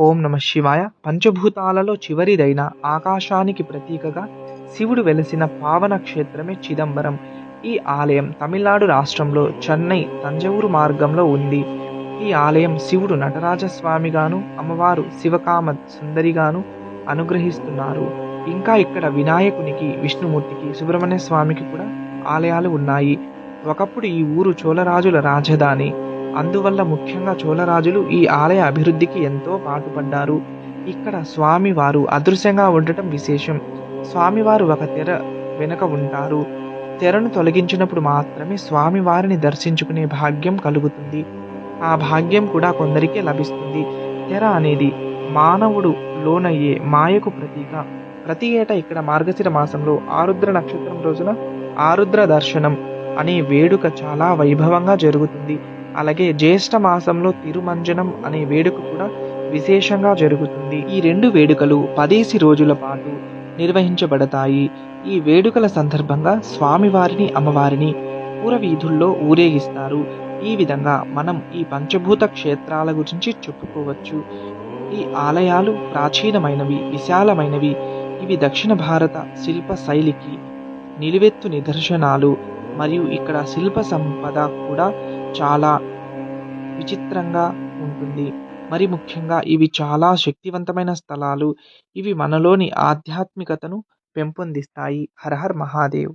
ఓం నమ శివాయ. పంచభూతాలలో చివరిదైన ఆకాశానికి ప్రతీకగా శివుడు వెలసిన పావన క్షేత్రమే చిదంబరం. ఈ ఆలయం తమిళనాడు రాష్ట్రంలో చెన్నై తంజావూరు మార్గంలో ఉంది. ఈ ఆలయం శివుడు నటరాజస్వామిగాను అమ్మవారు శివకామ సుందరిగాను అనుగ్రహిస్తున్నారు. ఇంకా ఇక్కడ వినాయకునికి విష్ణుమూర్తికి సుబ్రహ్మణ్య స్వామికి కూడా ఆలయాలు ఉన్నాయి. ఒకప్పుడు ఈ ఊరు చోళరాజుల రాజధాని. అందువల్ల ముఖ్యంగా చోళరాజులు ఈ ఆలయ అభివృద్ధికి ఎంతో పాటుపడ్డారు. ఇక్కడ స్వామివారు అదృశ్యంగా ఉండటం విశేషం. స్వామివారు ఒక తెర వెనుక ఉంటారు. తెరను తొలగించినప్పుడు మాత్రమే స్వామివారిని దర్శించుకునే భాగ్యం కలుగుతుంది. ఆ భాగ్యం కూడా కొందరికే లభిస్తుంది. తెర అనేది మానవుడు లోనయ్యే మాయకు ప్రతీక. ప్రతి ఏటా ఇక్కడ మార్గశిర మాసంలో ఆరుద్ర నక్షత్రం రోజున ఆరుద్ర దర్శనం అనే వేడుక చాలా వైభవంగా జరుగుతుంది. అలాగే జ్యేష్ఠ మాసంలో తిరుమంజనం అనే వేడుక కూడా విశేషంగా జరుగుతుంది. ఈ రెండు వేడుకలు పదేసి రోజుల పాటు నిర్వహించబడతాయి. ఈ వేడుకల సందర్భంగా స్వామివారిని అమ్మవారిని పూరవీధుల్లో ఊరేగిస్తారు. ఈ విధంగా మనం ఈ పంచభూత క్షేత్రాల గురించి చెప్పుకోవచ్చు. ఈ ఆలయాలు ప్రాచీనమైనవి విశాలమైనవి. ఇవి దక్షిణ భారత శిల్ప శైలికి నిలువెత్తు నిదర్శనాలు. మరియు ఇక్కడ శిల్ప సంపద కూడా చాలా విచిత్రంగా ఉంటుంది. మరి ముఖ్యంగా ఇవి చాలా శక్తివంతమైన స్థలాలు. ఇవి మనలోని ఆధ్యాత్మికతను పెంపొందిస్తాయి. హర హర్ మహాదేవ్.